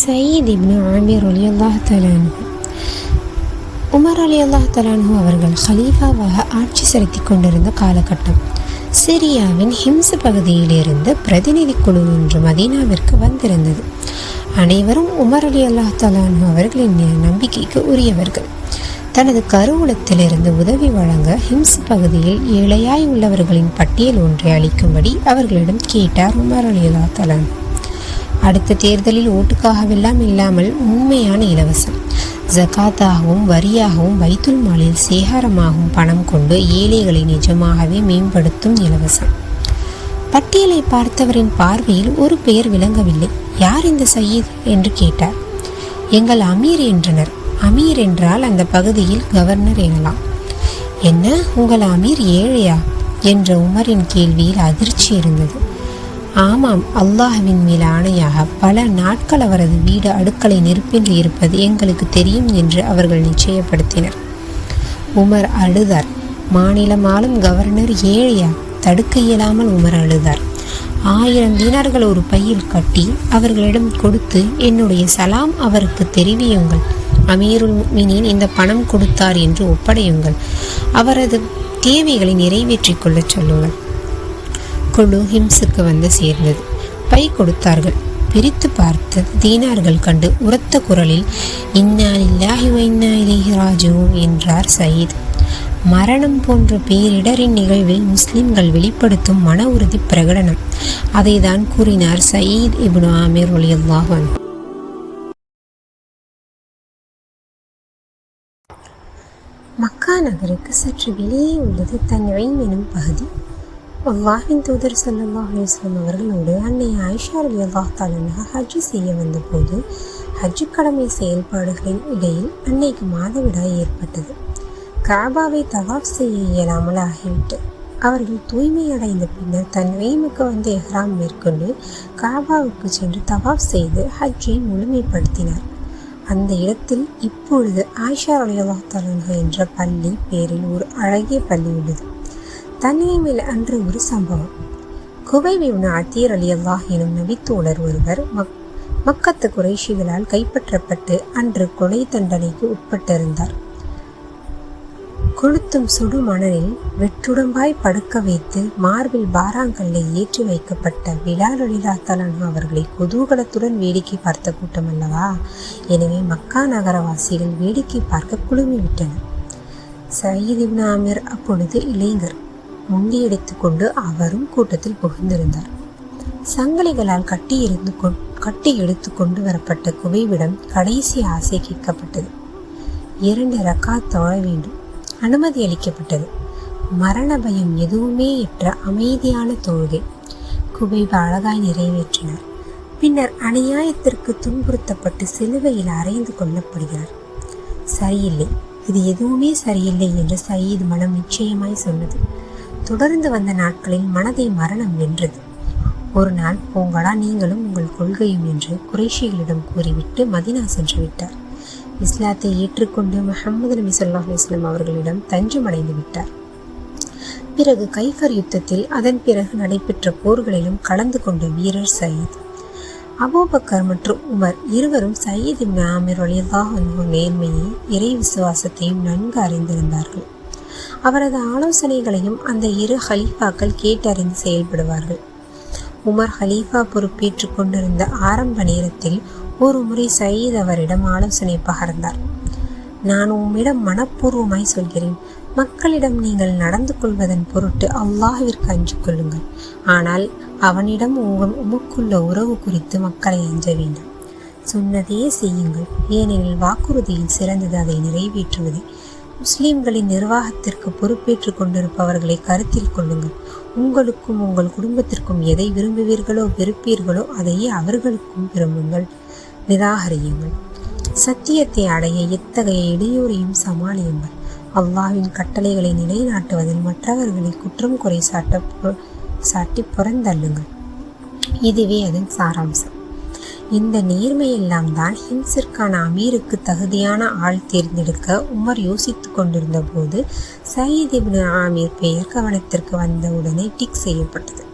Zayed ibn Aamir அலி அல்லாஹ் தலானு Umar அலி அல்லாஹ் தலானு அவர்கள் ஹலீஃபாவாக ஆட்சி செலுத்தி கொண்டிருந்த காலகட்டம். சிரியாவின் ஹிம்ஸ் பகுதியிலிருந்து பிரதிநிதி குழு ஒன்று மதீனாவிற்கு வந்திருந்தது. அனைவரும் உமர் அலி அல்லாஹ் தலானு அவர்களின் நம்பிக்கைக்கு உரியவர்கள். தனது கருவூலத்திலிருந்து உதவி வழங்க ஹிம்ஸ் பகுதியில் ஏழையாய் உள்ளவர்களின் பட்டியல் ஒன்றை அளிக்கும்படி அவர்களிடம் கேட்டார் உமர் அலி அல்லாஹ் தலானு அடுத்த தேர்தலில் ஓட்டுக்காகவெல்லாம் இல்லாமல் உண்மையான இலவசம். ஜகாத்தாகவும் வரியாகவும் வைத்துல் மாலில் சேகாரமாகவும் பணம் கொண்டு ஏழைகளை நிஜமாகவே மேம்படுத்தும் இலவசம். பட்டியலை பார்த்தவரின் பார்வையில் ஒரு பெயர் விளங்கவில்லை. யார் இந்த சயீத் என்று கேட்டார். எங்கள் அமீர் என்றனர். அமீர் என்றால் அந்த பகுதியில் கவர்னர் எனலாம். என்ன உங்கள் அமீர் ஏழையா? என்ற உமரின் கேள்வியில் அதிர்ச்சி இருந்தது. ஆமாம் அல்லாஹ்வின் மேல் ஆணையாக பல நாட்கள் அவரது வீடு அடுக்களை நெருப்பின்றி இருப்பது எங்களுக்கு தெரியும் என்று அவர்கள் நிச்சயப்படுத்தினர். உமர் அழுதார். மாநிலம் கவர்னர் ஏழையா தடுக்க இயலாமல் உமர் அழுதார். ஆயிரம் தீனார்கள் ஒரு பையில் கட்டி அவர்களிடம் கொடுத்து என்னுடைய சலாம் அவருக்கு தெரிவியுங்கள். அமீருல் முஃமினீன் இந்த பணம் கொடுத்தார் என்று ஒப்படையுங்கள். அவரது தேவைகளை நிறைவேற்றிக் கொள்ளச் சொல்லுங்கள். குழு ஹிம்ஸுக்கு வந்து சேர்ந்தது. பை கொடுத்தார்கள். பிரித்து பார்த்து தீனார்கள் கண்டு உரத்த குரலில் இன்னா இல்லாஹி வ என்றார் சயீத். மரணம் போன்ற பேரிடரின் நிகழ்வில் முஸ்லிம்கள் வெளிப்படுத்தும் மன உறுதி பிரகடனம். அதை தான் கூறினார் சயீத் இப்னு ஆமீர் ரலியல்லாஹு அன்ஹு. மக்கா நகருக்கு சற்று வெளியே உள்ளது தன்வைம் எனும் பகுதி. அல்லாஹின் தூதர் ஸல்லல்லாஹு அலைஹி அவர்களோடு அன்னை ஆயிஷா அலி அல்லாஹ் தாலனாக ஹஜ் செய்ய வந்தபோது ஹஜ்ஜு கடமை செயல்பாடுகளின் இடையில் அன்னைக்கு மாதவிடாய் ஏற்பட்டது. காபாவை தவாப் செய்ய இயலாமல் ஆகிவிட்டு அவர்கள் தூய்மை அடைந்த பின்னர் தன் வெய்முக்கு வந்து எஹ்ராம் மேற்கொண்டு காபாவுக்கு சென்று தவாப் செய்து ஹஜ்ஜை முழுமைப்படுத்தினார். அந்த இடத்தில் இப்பொழுது ஆயிஷா ரலியல்லாஹு தஆலா என்ற பள்ளி பேரில் ஒரு அழகிய பள்ளி உள்ளது. தன்னியமில் அன்று ஒரு சம்பவம். குவைபின் அத்தீர் அலி அல்லாஹ் எனும் நபித்தோழர் ஒருவர் மக் மக்கத்து குறைஷிகளால் கைப்பற்றப்பட்டு அன்று கொலை தண்டனைக்கு உட்பட்டிருந்தார். கொளுத்தும் சுடு மணலில் வெற்றுடம்பாய் படுக்க வைத்து மார்பில் பாராங்கல்லை ஏற்றி வைக்கப்பட்ட விலால் அலிலா அவர்களை குதூகலத்துடன் வேடிக்கை பார்த்த கூட்டம் அல்லவா? எனவே மக்கா நகரவாசிகள் வேடிக்கை பார்க்க குழுமிவிட்டனர். சயீத் இப்னாமிர் அப்பொழுது இளைஞர். முண்டியடித்து கொண்டு அவரும் கூட்டத்தில் புகுந்திருந்தார். சங்கிலிகளால் கட்டி இருந்து கட்டி எடுத்து கொண்டு வரப்பட்ட குவைவிடம் கடைசி ஆசை கேட்கப்பட்டது. இரண்டு ரக்காத் தொழ வேண்டும். அனுமதி அளிக்கப்பட்டது. மரண பயம் எதுவுமே அற்ற அமைதியான தொழுகை. குபைப அழகாய் நிறைவேற்றினார். பின்னர் அநியாயத்திற்கு துன்புறுத்தப்பட்டு சிலுவையில் அறைந்து கொள்ளப்படுகிறார். சரியில்லை. இது எதுவுமே சரியில்லை என்று சயீத் மனம் நிச்சயமாய் சொன்னது. தொடர்ந்து வந்த நாட்களில் மனதை மரணம் வென்றது. ஒரு நாள் போங்கடா நீங்களும் உங்கள் கொள்கையும் என்று குறைஷிகளிடம் கூறிவிட்டு மதினா சென்று விட்டார். இஸ்லாத்தை ஏற்றுக்கொண்டு முஹம்மது நபி சொல்லா இஸ்லாம் அவர்களிடம் தஞ்சமடைந்து விட்டார். பிறகு கைஃபர் யுத்தத்தில் அதன் பிறகு நடைபெற்ற போர்களிலும் கலந்து கொண்ட வீரர் சயீத். அபோபக்கர் மற்றும் உமர் இருவரும் சயீத் இப்னு ஆமிர் ரலியல்லாஹு நேர்மையை இறை விசுவாசத்தையும் நன்கு அறிந்திருந்தார்கள். அவரது ஆலோசனைகளையும் அந்த இரு ஹலீஃபாக்கள் கேட்டறிந்து செயல்படுவார்கள். உமர் ஹலீஃபா பொறுப்பேற்றுக் கொண்டிருந்த ஆரம்ப நேரத்தில் ஒரு முறை சயீத் அவரிடம் ஆலோசனை பகர்ந்தார். நான் உம்மிடம் மனப்பூர்வமாய் சொல்கிறேன். மக்களிடம் நீங்கள் நடந்து கொள்வதன் பொருட்டு அல்லாஹிற்கு அஞ்சு கொள்ளுங்கள். ஆனால் அவனிடம் உங்கள் உமக்குள்ள உறவு குறித்து மக்களை அஞ்ச வேண்டாம். சொன்னதே செய்யுங்கள். ஏனெனில் வாக்குறுதியில் சிறந்தது அதை நிறைவேற்றுவதே முஸ்லீம்களின் நிர்வாகத்திற்கு பொறுப்பேற்றுக் கொண்டிருப்பவர்களை கருத்தில் கொள்ளுங்கள். உங்களுக்கும் உங்கள் குடும்பத்திற்கும் எதை விரும்புவீர்களோ வெறுப்பீர்களோ அதையே அவர்களுக்கும் விரும்புங்கள். நிராகரியுங்கள். சத்தியத்தை அடைய எத்தகைய இடையூறையும் சமாளியுங்கள். அல்லாவின் கட்டளைகளை நிலைநாட்டுவதில் மற்றவர்களை குற்றம் குறை சாட்ட சாட்டி புறந்தள்ளுங்கள். இதுவே அதன் சாராம்சம். இந்த நேர்மையெல்லாம் தான் ஹிம்ஸிற்கான அமீருக்கு தகுதியான ஆள் தேர்ந்தெடுக்க உமர் யோசித்துக் கொண்டிருந்த போது சயீத் இப்னு ஆமீர் பெயர் கவனத்திற்கு உடனே டிக் செய்யப்பட்டது.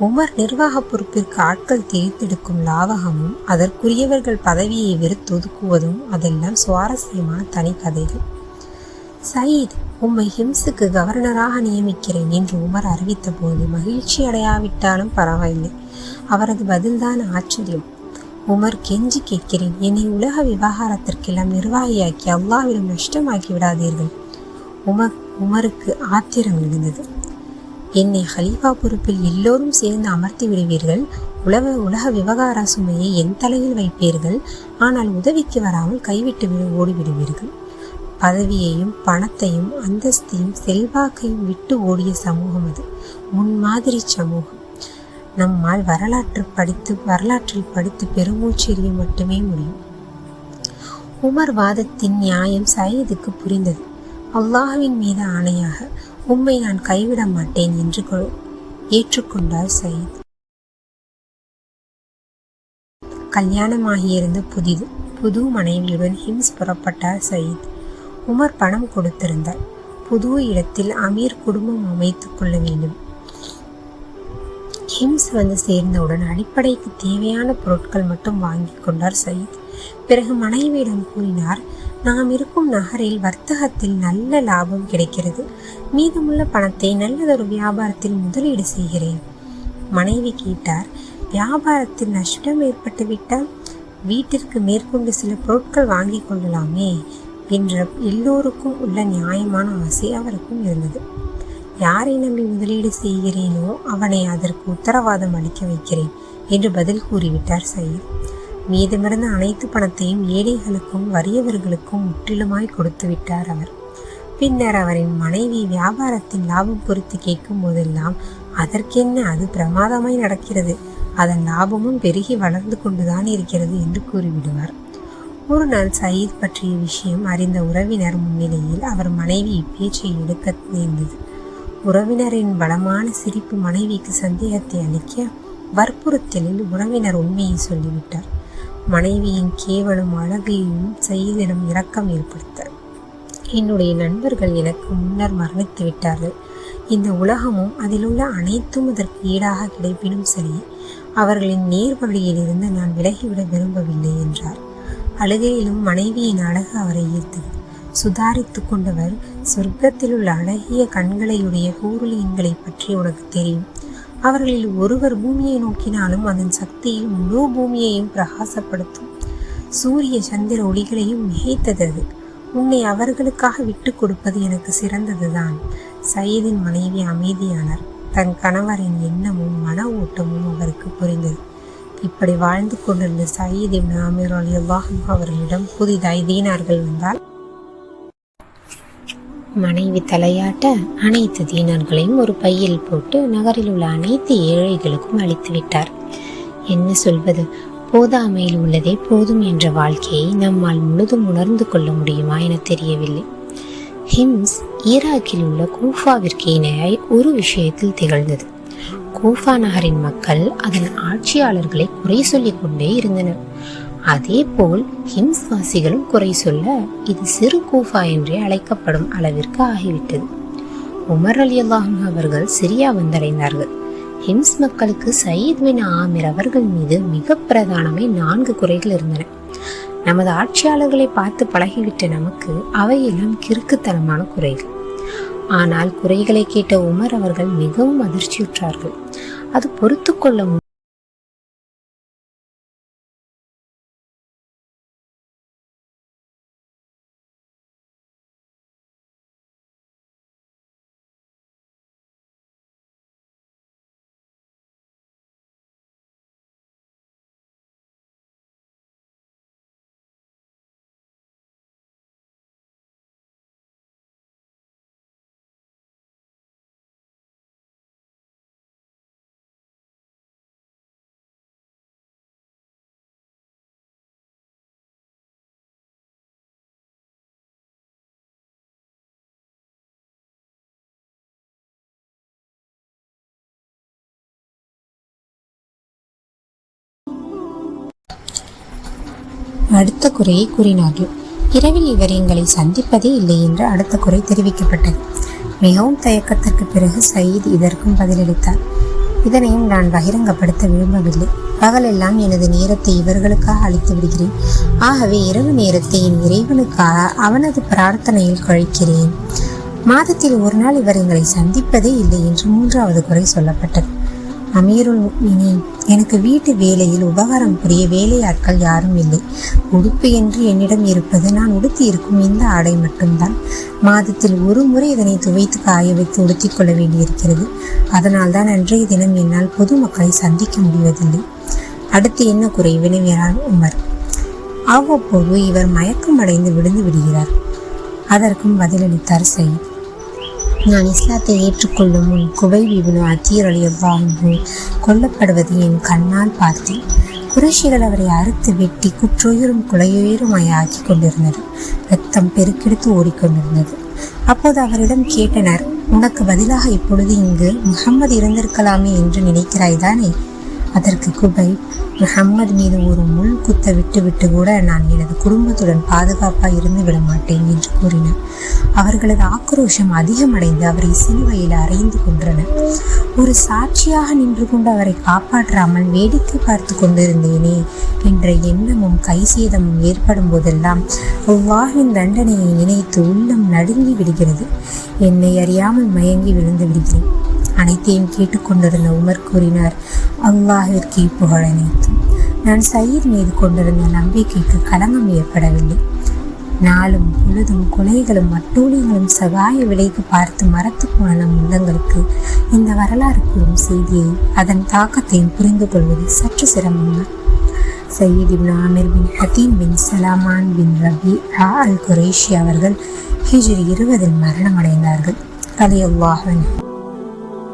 உமர் நிர்வாக பொறுப்பிற்கு ஆட்கள் தேர்ந்தெடுக்கும் லாவகமும் அதற்குரியவர்கள் பதவியை வெறுத்து ஒதுக்குவதும் அதெல்லாம் சுவாரஸ்யமான தனி கதைகள். சயீத் உம்மை ஹிம்ஸுக்கு கவர்னராக நியமிக்கிறேன் என்று உமர் அறிவித்த போது மகிழ்ச்சி அடையாவிட்டாலும் பரவாயில்லை. அவரது பதில்தான் ஆச்சரியம். உமர் கெஞ்சி கேட்கிறேன். என்னை உலக விவகாரத்திற்கெல்லாம் நிர்வாகியாக்கி அல்லாவிடம் நஷ்டமாக்கி விடாதீர்கள். உமர் உமருக்கு ஆத்திரம் எழுந்தது. என்னை ஹலீஃபா பொறுப்பில் எல்லோரும் சேர்ந்து அமர்த்தி விடுவீர்கள். உலக உலக விவகார சுமையை என் தலையில் வைப்பீர்கள். ஆனால் உதவிக்கு வராமல் கைவிட்டு விடு ஓடிவிடுவீர்கள். பதவியையும் பணத்தையும் அந்தஸ்தையும் செல்வாக்கையும் விட்டு ஓடிய சமூகம் அது. முன்மாதிரி சமூகம். நம்மால் வரலாற்று படித்து வரலாற்றில் படித்து பெருமூச்செறிய மட்டுமே முடியும். உமர் வாதத்தின் நியாயம் சயீதுக்கு புரிந்தது. அல்லாஹுவின் மீது ஆணையாக உம்மை நான் கைவிட மாட்டேன் என்று கொ- ஏற்றுக்கொண்டார் சயீத். கல்யாணமாகியிருந்த புதிது புது மனைவியுடன் ஹிம்ஸ் புறப்பட்டார் சயீத். உமர் பணம் கொடுத்திருந்தார். புது இடத்தில் அமீர் குடும்பம் அமைத்துக் கொள்ள வேண்டும். ஹிம்ஸ் வந்து சேர்ந்தவுடன் அடிப்படைக்கு தேவையான பொருட்கள் மட்டும் வாங்கி கொண்டார் சயீத். பிறகு மனைவியிடம் கூறினார் நாம் இருக்கும் நகரில் வர்த்தகத்தில் நல்ல லாபம் கிடைக்கிறது. மீதமுள்ள பணத்தை நல்லதொரு வியாபாரத்தில் முதலீடு செய்கிறேன். மனைவி கேட்டார் வியாபாரத்தில் நஷ்டம் ஏற்பட்டு விட்டால் வீட்டிற்கு மேற்கொண்டு சில பொருட்கள் வாங்கி கொள்ளலாமே என்ற எல்லோருக்கும் உள்ள நியாயமான ஆசை அவருக்கும் இருந்தது. யாரை நம்பி முதலீடு செய்கிறேனோ அவனை அதற்கு உத்தரவாதம் அளிக்க வைக்கிறேன் என்று பதில் கூறிவிட்டார் சயீத் மீதமிருந்த அனைத்து பணத்தையும் ஏழைகளுக்கும் வறியவர்களுக்கும் முற்றிலுமாய் கொடுத்து விட்டார் அவர். பின்னர் அவரின் மனைவி வியாபாரத்தின் லாபம் குறித்து கேட்கும் போதெல்லாம் அதற்கென்ன? அது பிரமாதமாய் நடக்கிறது. அதன் லாபமும் பெருகி வளர்ந்து கொண்டுதான் இருக்கிறது என்று கூறிவிடுவார். ஒரு நாள் சயீத் பற்றிய விஷயம் அறிந்த உறவினர் முன்னிலையில் அவர் மனைவி இப்பேச்சை எடுக்க நேர்ந்தது. உறவினரின் பலமான சிரிப்பு மனைவிக்கு சந்தேகத்தை அளிக்க வற்புறுத்தலில் உறவினர் உண்மையை சொல்லிவிட்டார். மனைவியின் கேவலும் அழகையும் சயீதிடம் இரக்கம் ஏற்படுத்த என்னுடைய நண்பர்கள் எனக்கு முன்னர் மரணித்து விட்டார்கள். இந்த உலகமும் அதிலுள்ள அனைத்தும் அதற்கு ஈடாக கிடைப்பினும் சரி அவர்களின் நேர் வழியிலிருந்து நான் விலகிவிட விரும்பவில்லை என்றார். அழுகையிலும் மனைவியின் அழகு அவரை ஈர்த்தது. சுதாரித்து கொண்டவர் சொர்க்கத்தில் உள்ள அழகிய கண்களையுடைய கூருளியன்களை பற்றி உனக்கு தெரியும். அவர்களில் ஒருவர் பூமியை நோக்கினாலும் அதன் சக்தியில் முழு பூமியையும் பிரகாசப்படுத்தும். சூரிய சந்திர ஒளிகளையும் மிகைத்தது அது உன்னை அவர்களுக்காக விட்டு கொடுப்பது எனக்கு சிறந்ததுதான். சயீதின் மனைவி அமைதியானார். தன் கணவரின் எண்ணமும் மன ஓட்டமும் அவருக்கு புரிந்தது. இப்படி வாழ்ந்து கொண்டிருந்த சயீத் இப்னு அமீர் அலி அவர்களிடம் புதிதாய் தீனார்கள் வந்தால் மனைவி தலையாட்ட அனைத்து தீனர்களையும் ஒரு பையில் போட்டு நகரில் உள்ள அனைத்து ஏழைகளுக்கும் அளித்து விட்டார். என்ன சொல்வது? போதாமையில் உள்ளதே போதும் என்ற வாழ்க்கையை நம்மால் முழுதும் உணர்ந்து கொள்ள முடியுமா என தெரியவில்லை. ஹிம்ஸ் ஈராக்கில் உள்ள கூஃபாவிற்கு இணையாய் ஒரு விஷயத்தில் திகழ்ந்தது. கூஃபா நகரின் மக்கள் அதன் ஆட்சியாளர்களை குறை சொல்லிக் கொண்டே இருந்தனர். அதே போல் ஹிம்ஸ்வாசிகளும் குறை சொல்ல இது சிறு கூஃபா என்றே அழைக்கப்படும் அளவிற்கு ஆகிவிட்டது. உமர் அலி அல்லாஹும் அவர்கள் சிரியா வந்தடைந்தார்கள். ஹிம்ஸ் மக்களுக்கு சயீத் பின் ஆமிர் அவர்கள் மீது மிக பிரதானமே நான்கு குறைகள் இருந்தன. நமது ஆட்சியாளர்களை பார்த்து பழகிவிட்ட நமக்கு அவையெல்லாம் கிறுக்குத்தனமான குறைகள். ஆனால் குறைகளை கேட்ட உமர் அவர்கள் மிகவும் அதிர்ச்சியுற்றார்கள். அது பொறுத்து கொள்ள அடுத்த குறையை கூறினார்கள். இரவில் இவர் எங்களை சந்திப்பதே இல்லை என்று அடுத்த குறை தெரிவிக்கப்பட்டது. மிகவும் தயக்கத்திற்கு பிறகு சயீத் இதற்கும் பதிலளித்தார். இதனையும் நான் பகிரங்கப்படுத்த விரும்பவில்லை. பகலெல்லாம் எனது நேரத்தை இவர்களுக்காக அளித்து விடுகிறேன். ஆகவே இரவு நேரத்தை என் இறைவனுக்காக அவனது பிரார்த்தனையில் கழிக்கிறேன். மாதத்தில் ஒரு நாள் இவர் எங்களை சந்திப்பதே இல்லை என்று மூன்றாவது குறை சொல்லப்பட்டது. அமீருல் எனக்கு வீட்டு வேலையில் உபகாரம் புரிய வேலையாட்கள் யாரும் இல்லை. உடுப்பு என்று என்னிடம் இருப்பது நான் உடுத்தி இருக்கும் இந்த ஆடை மட்டும்தான். மாதத்தில் ஒரு முறை இதனை துவைத்து காய வைத்து உடுத்திக் கொள்ள வேண்டியிருக்கிறது. அதனால் தான் அன்றைய தினம் என்னால் பொதுமக்களை சந்திக்க முடிவதில்லை. அடுத்து என்ன குறை? வினவினார் உமர். அவ்வப்போது இவர் மயக்கம் அடைந்து விழுந்து விடுகிறார். அதற்கும் பதிலளித்தார் சயீத். நான் இஸ்லாத்தை ஏற்றுக்கொள்ளும் முன் குபை விபுனு அத்தீர் அலியல்லாஹு கொல்லப்படுவது என் கண்ணால் பார்த்தேன். குறைஷிகள் அவரை அறுத்து வெட்டி குற்றுயிரும் குலையுயிருமாய் ஆக்கி கொண்டிருந்தது. ரத்தம் பெருக்கெடுத்து ஓடிக்கொண்டிருந்தது. அப்போது அவரிடம் கேட்டனர் உனக்கு பதிலாக இப்பொழுது இங்கு முகம்மது இருந்திருக்கலாமே என்று நினைக்கிறாய் தானே? அதற்கு குபை முஹம்மது மீது ஒரு முள் குத்த விட்டு விட்டு கூட நான் எனது குடும்பத்துடன் பாதுகாப்பாக இருந்து விட மாட்டேன் என்று கூறினார். அவர்களது ஆக்ரோஷம் அதிகமடைந்து அவரை சிலுவையில் அறைந்து கொன்றனர். ஒரு சாட்சியாக நின்று கொண்டு அவரை காப்பாற்றாமல் வேடிக்கை பார்த்து கொண்டிருந்தேனே என்ற எண்ணமும் கைசேதமும் ஏற்படும் போதெல்லாம் அவ்வாவின் தண்டனையை நினைத்து உள்ளம் நடுங்கி விடுகிறது. என்னை அறியாமல் மயங்கி விழுந்து விடுகிறேன். அனைத்தையும் கேட்டுக்கொண்டிருந்த உமர் கூறினார் அல்லாஹிற்கு புகழனைத்து நான் சயீர் மீது கொண்டிருந்த நம்பிக்கைக்கு களங்கம் ஏற்படவில்லை. நாளும் பொழுதும் கொலைகளும் அட்டூழியங்களும் சகாய விலைக்கு பார்த்து மரத்து போன நம் உள்ளங்களுக்கு இந்த வரலாறு கூறும் செய்தியை அதன் தாக்கத்தையும் புரிந்து கொள்வது சற்று சிரமம்தான் Saeed ibn Amir bin Hatim bin Salaman bin Rabia al Qurashi அவர்கள் ஹிஜ்ரி இருபதில் மரணமடைந்தார்கள். அலி